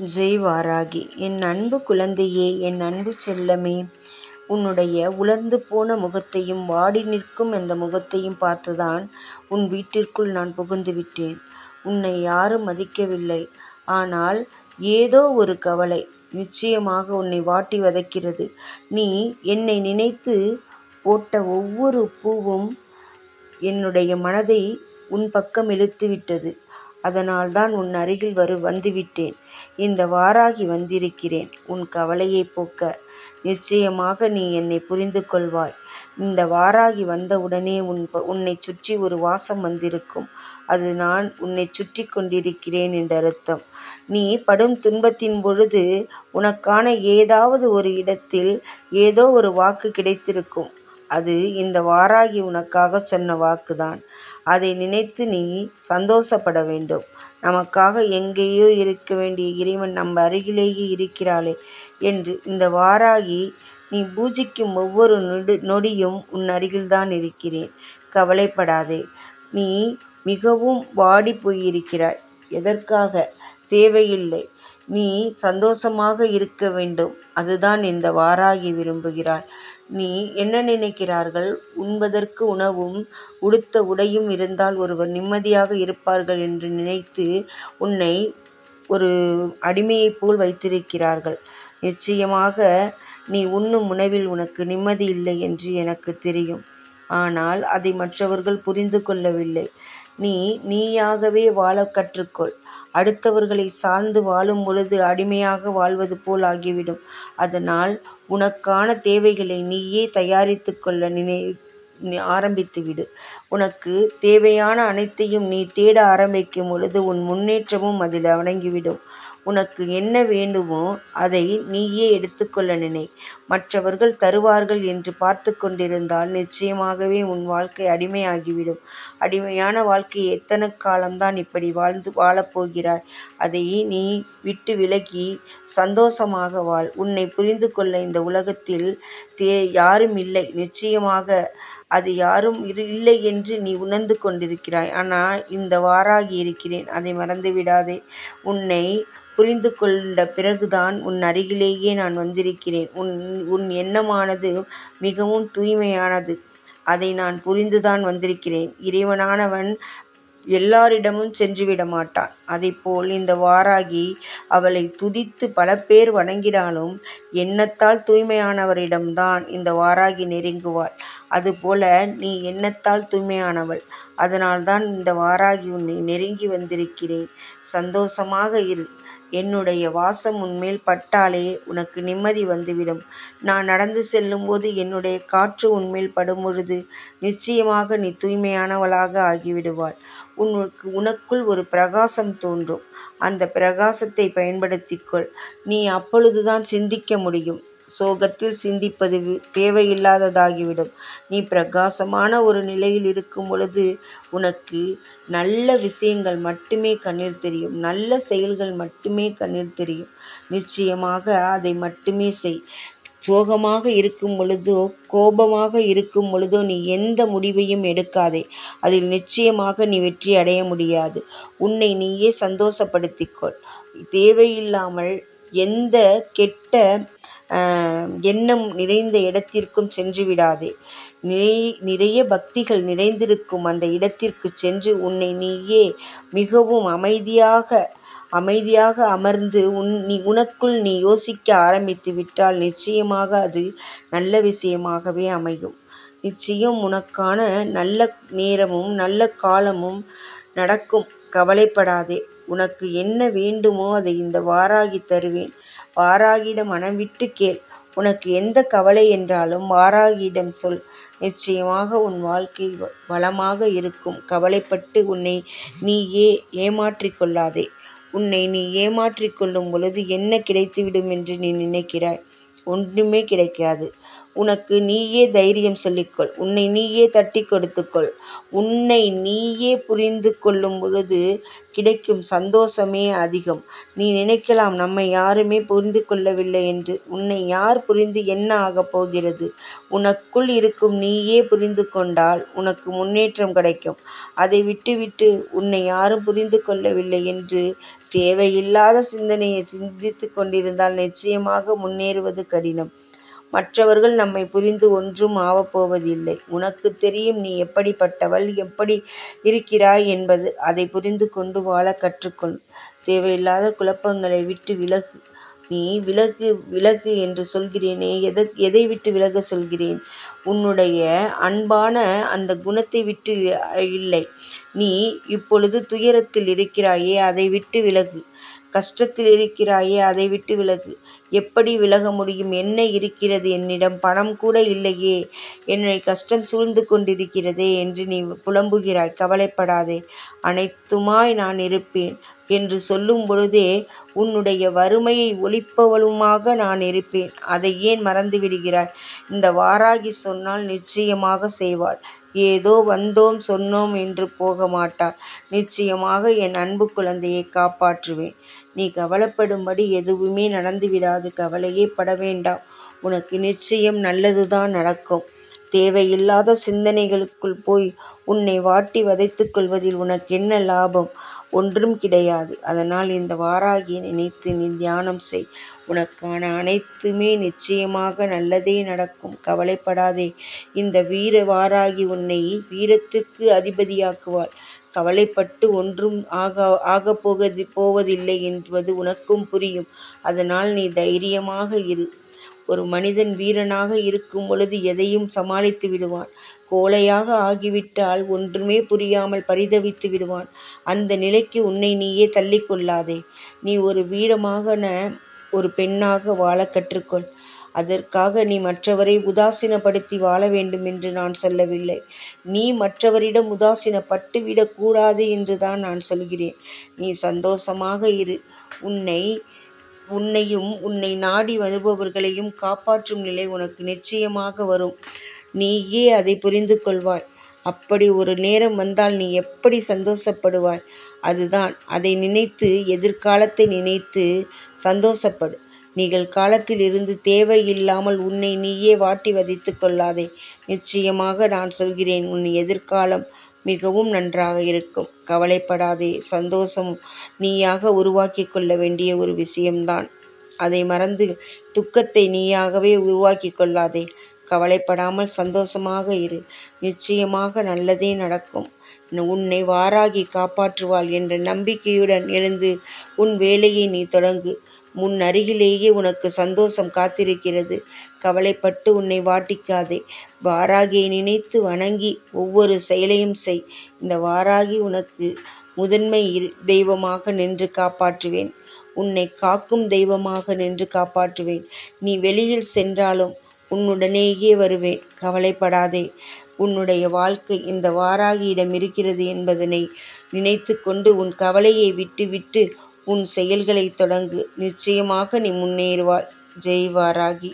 ஜெய் வாராகி என் அன்பு குழந்தையே என் அன்பு செல்லமே. உன்னுடைய உலர்ந்து போன முகத்தையும் வாடி நிற்கும் அந்த முகத்தையும் பார்த்துதான் உன் வீட்டிற்குள் நான் புகுந்து விட்டேன். உன்னை யாரும் மதிக்கவில்லை. ஆனால் ஏதோ ஒரு கவலை நிச்சயமாக உன்னை வாட்டி வதைக்கிறது. நீ என்னை நினைத்து போட்ட ஒவ்வொரு பூவும் என்னுடைய மனதை உன் பக்கம் இழுத்து விட்டது. அதனால்தான் உன் அருகில் வரு வந்துவிட்டேன். இந்த வாராகி வந்திருக்கிறேன். உன் கவலையை போக்க நிச்சயமாக நீ என்னை புரிந்து கொள்வாய். இந்த வாராகி வந்தவுடனே உன் உன்னை சுற்றி ஒரு வாசம் வந்திருக்கும். அது நான் உன்னை சுற்றி கொண்டிருக்கிறேன் என்ற அர்த்தம். நீ படும் துன்பத்தின் பொழுது உனக்கான ஏதாவது ஒரு இடத்தில் ஏதோ ஒரு வாக்கு கிடைத்திருக்கும். அது இந்த வாராகி உனக்காக சொன்ன வாக்குதான். அதை நினைத்து நீ சந்தோஷப்பட வேண்டும். நமக்காக எங்கேயோ இருக்க வேண்டிய இறைவன் நம்ம அருகிலேயே இருக்கிறாளே என்று இந்த வாராகி நீ பூஜிக்கும் ஒவ்வொரு நொடி நொடியும் உன் அருகில்தான் இருக்கிறேன். கவலைப்படாதே. நீ மிகவும் வாடி போயிருக்கிறாய். எதற்காக? தேவையில்லை. நீ சந்தோஷமாக இருக்க வேண்டும். அதுதான் இந்த வாராகி விரும்புகிறாள். நீ என்ன நினைக்கிறார்கள்? உண்பதற்கு உணவும் உடுத்த உடையும் இருந்தால் ஒருவர் நிம்மதியாக இருப்பார்கள் என்று நினைத்து உன்னை ஒரு அடிமையைப் போல் வைத்திருக்கிறார்கள். நிச்சயமாக நீ உண்ணும் உணவில் உனக்கு நிம்மதி இல்லை என்று எனக்கு தெரியும். ஆனால் அதை மற்றவர்கள் புரிந்து கொள்ளவில்லை. நீ நீயாகவே வாழ கற்றுக்கொள். அடுத்தவர்களை சார்ந்து வாழும் பொழுது அடிமையாக வாழ்வது போல் ஆகிவிடும். அதனால் உனக்கான தேவைகளை நீயே தயாரித்து கொள்ள நினை ஆரம்பித்து விடு உனக்கு தேவையான அனைத்தையும் நீ தேட ஆரம்பிக்கும் பொழுது உன் முன்னேற்றமும் அதில் அடங்கிவிடும். உனக்கு என்ன வேண்டுமோ அதை நீயே எடுத்துக்கொள்ள நினை. மற்றவர்கள் தருவார்கள் என்று பார்த்து கொண்டிருந்தால் நிச்சயமாகவே உன் வாழ்க்கை அடிமையாகிவிடும். அடிமையான வாழ்க்கையை எத்தனை காலம்தான் இப்படி வாழ்ந்து வாழப்போகிறாய்? அதை நீ விட்டு விலகி சந்தோஷமாக வாழ். உன்னை புரிந்து கொள்ள இந்த உலகத்தில் தே யாரும் இல்லை. நிச்சயமாக அது யாரும் இரு இல்லை என்று நீ உணர்ந்து கொண்டிருக்கிறாய். ஆனால் இந்த வாராகி இருக்கிறேன். அதை மறந்து விடாதே. உன்னை புரிந்து கொண்ட பிறகுதான் உன் அருகிலேயே நான் வந்திருக்கிறேன். உன் உன் எண்ணமானது மிகவும் தூய்மையானது. அதை நான் புரிந்துதான் வந்திருக்கிறேன். இறைவனானவன் எல்லாரிடமும் சென்றுவிட மாட்டான் அதைப்போல் இந்த வாராகி அவளை துதித்து பல பேர் வணங்கினாலும் எண்ணத்தால் தூய்மையானவரிடம்தான் இந்த வாராகி நெருங்குவாள். அதுபோல நீ எண்ணத்தால் தூய்மையானவள்? அதனால்தான் இந்த வாராகி உன்னை நெருங்கி வந்திருக்கிறேன். சந்தோஷமாக இரு. என்னுடைய வாசம் உன்மேல் பட்டாலே உனக்கு நிம்மதி வந்துவிடும். நான் நடந்து செல்லும்போது என்னுடைய காற்று உன்மேல் படும்பொழுது நிச்சயமாக நீ தூய்மையானவளாக ஆகிவிடுவாள் உனக்கு உனக்குள் ஒரு பிரகாசம் தோன்றும். அந்த பிரகாசத்தை பயன்படுத்திக்கொள். நீ அப்பொழுதுதான் சிந்திக்க முடியும். சோகத்தில் சிந்திப்பது தேவையில்லாததாகிவிடும். நீ பிரகாசமான ஒரு நிலையில் இருக்கும் பொழுது உனக்கு நல்ல விஷயங்கள் மட்டுமே கண்ணில் தெரியும். நல்ல செயல்கள் மட்டுமே கண்ணில் தெரியும். நிச்சயமாக அதை மட்டுமே செய். சோகமாக இருக்கும் பொழுதோ கோபமாக இருக்கும் பொழுதோ நீ எந்த முடிவையும் எடுக்காதே. அதில் நிச்சயமாக நீ வெற்றி அடைய முடியாது. உன்னை நீயே சந்தோஷப்படுத்திக்கொள் தேவையில்லாமல் எந்த கெட்ட எண்ணம் நிறைந்த இடத்திற்கும் சென்று விடாதே. நிறை நிறைய பக்திகள் நிறைந்திருக்கும் அந்த இடத்திற்கு சென்று உன்னை நீயே மிகவும் அமைதியாக அமைதியாக அமர்ந்து உன் நீ உனக்குள் நீ யோசிக்க ஆரம்பித்து விட்டால் நிச்சயமாக அது நல்ல விஷயமாகவே அமையும். நிச்சயம் உனக்கான நல்ல நேரமும் நல்ல காலமும் நடக்கும். கவலைப்படாதே. உனக்கு என்ன வேண்டுமோ அதை இந்த வாராகி தருவேன். வாராகியிடம் மனம் விட்டு கேள். உனக்கு எந்த கவலை என்றாலும் வாராகியிடம் சொல். நிச்சயமாக உன் வாழ்க்கை வளமாக இருக்கும். கவலைப்பட்டு உன்னை நீயே ஏமாற்றிக் கொள்ளாதே. உன்னை நீ ஏமாற்றிக்கொள்ளும் பொழுது என்ன கிடைத்துவிடும் என்று நீ நினைக்கிறாய்? ஒன்றுமே கிடைக்காது. உனக்கு நீயே தைரியம் சொல்லிக்கொள். உன்னை நீயே தட்டிக் கொடுத்துக்கொள். உன்னை நீயே புரிந்து கொள்ளும் பொழுது கிடைக்கும் சந்தோஷமே அதிகம். நீ நினைக்கலாம் நம்மை யாருமே புரிந்து கொள்ளவில்லை என்று. உன்னை யார் புரிந்து என்ன ஆகப் போகிறது? உனக்குள் இருக்கும் நீயே புரிந்து கொண்டால் உனக்கு முன்னேற்றம் கிடைக்கும். அதை விட்டுவிட்டு உன்னை யாரும் புரிந்து கொள்ளவில்லை என்று தேவையில்லாத சிந்தனையை சிந்தித்து கொண்டிருந்தால் நிச்சயமாக முன்னேறுவது கடினம். மற்றவர்கள் நம்மை புரிந்து ஒன்றும் ஆவப்போவதில்லை உனக்குத் தெரியும் நீ எப்படிப்பட்டவள் எப்படி இருக்கிறாய் என்பது. அதை புரிந்து கொண்டு வாழக் கற்றுக்கொள். தேவையில்லாத குழப்பங்களை விட்டு விலகு. நீ விலகு விலகு என்று சொல்கிறேனே எதை எதை விட்டு விலகச் சொல்கிறேன்? உன்னுடைய அன்பான அந்த குணத்தை விட்டு இல்லை. நீ இப்பொழுது துயரத்தில் இருக்கிறாயே அதை விட்டு விலகு. கஷ்டத்தில் இருக்கிறாயே அதை விட்டு விலகு. எப்படி விலக முடியும்? என்ன இருக்கிறது என்னிடம்? பணம் கூட இல்லையே. என்னை கஷ்டம் சூழ்ந்து கொண்டிருக்கிறதே என்று நீ புலம்புகிறாய். கவலைப்படாதே. அனைத்துமாய் நான் இருப்பேன் என்று சொல்லும் பொழுதே உன்னுடைய வறுமையை ஒழிப்பவளுமாக நான் இருப்பேன். அதை ஏன் மறந்து விடுகிறாய்? இந்த வாராகி சொன்னால் நிச்சயமாக செய்வாள். ஏதோ வந்தோம் சொன்னோம் என்று போக மாட்டாள். நிச்சயமாக என் அன்பு குழந்தையை காப்பாற்றுவேன். நீ கவலைப்படும்படி எதுவுமே நடந்துவிடாது. கவலையே பட வேண்டாம். உனக்கு நிச்சயம் நல்லதுதான் நடக்கும். தேவையில்லாத சிந்தனைகளுக்குள் போய் உன்னை வாட்டி வதைத்துக் கொள்வதில் உனக்கென்ன லாபம்? ஒன்றும் கிடையாது. அதனால் இந்த வாராகியை நினைத்து நீ தியானம் செய். உனக்கான அனைத்துமே நிச்சயமாக நல்லதே நடக்கும். கவலைப்படாதே. இந்த வீர வாராகி உன்னை வீரத்துக்கு அதிபதியாக்குவாள். கவலைப்பட்டு ஒன்றும் ஆக ஆகப் போவதில்லை என்பது உனக்கும் புரியும். அதனால் நீ தைரியமாக இரு. ஒரு மனிதன் வீரனாக இருக்கும் பொழுது எதையும் சமாளித்து விடுவான். கோழையாக ஆகிவிட்டால் ஒன்றுமே புரியாமல் பரிதவித்து விடுவான். அந்த நிலைக்கு உன்னை நீயே தள்ளிக்கொள்ளாதே நீ ஒரு வீரமாகன ஒரு பெண்ணாக வாழ கற்றுக்கொள். அதற்காக நீ மற்றவரை உதாசீனப்படுத்தி வாழ வேண்டும் என்று நான் சொல்லவில்லை. நீ மற்றவரிடம் உதாசீனப்பட்டு விடக்கூடாது என்று என்றுதான் நான் சொல்கிறேன். நீ சந்தோஷமாக இரு. உன்னை உன்னையும் உன்னை நாடி வருபவர்களையும் காப்பாற்றும் நிலை உனக்கு நிச்சயமாக வரும். நீயே அதை புரிந்து கொள்வாய். அப்படி ஒரு நேரம் வந்தால் நீ எப்படி சந்தோஷப்படுவாய். அதுதான். அதை நினைத்து எதிர்காலத்தை நினைத்து சந்தோஷப்படு. நீங்கள் காலத்தில் இருந்து தேவையில்லாமல் உன்னை நீயே வாட்டி வதைத்து கொள்ளாதே. நிச்சயமாக நான் சொல்கிறேன் உன் எதிர்காலம் மிகவும் நன்றாக இருக்கும். கவலைப்படாதே. சந்தோஷம் நீயாக உருவாக்கி கொள்ள வேண்டிய ஒரு விஷயம்தான். அதை மறந்து துக்கத்தை நீயாகவே உருவாக்கி கொள்ளாதே. கவலைப்படாமல் சந்தோஷமாக இரு. நிச்சயமாக நல்லதே நடக்கும். உன்னை வாராகி காப்பாற்றுவாள் என்ற நம்பிக்கையுடன் எழுந்து உன் வேலையை நீ தொடங்கு. உன் அருகிலேயே உனக்கு சந்தோஷம் காத்திருக்கிறது. கவலைப்பட்டு உன்னை வாட்டிக்காதே. வாராகியை நினைத்து வணங்கி ஒவ்வொரு செயலையும் செய். இந்த வாராகி உனக்கு முதன்மை தெய்வமாக நின்று காப்பாற்றுவேன். உன்னை காக்கும் தெய்வமாக நின்று காப்பாற்றுவேன். நீ வெளியில் சென்றாலும் உன்னுடனேயே வருவேன். கவலைப்படாதே. உன்னுடைய வாழ்க்கை இந்த வாராகியிடம் இருக்கிறது என்பதனை நினைத்து கொண்டு உன் கவலையை விட்டுவிட்டு உன் செயல்களை தொடங்கு. நிச்சயமாக நீ முன்னேறுவாய். ஜெய் வாராகி.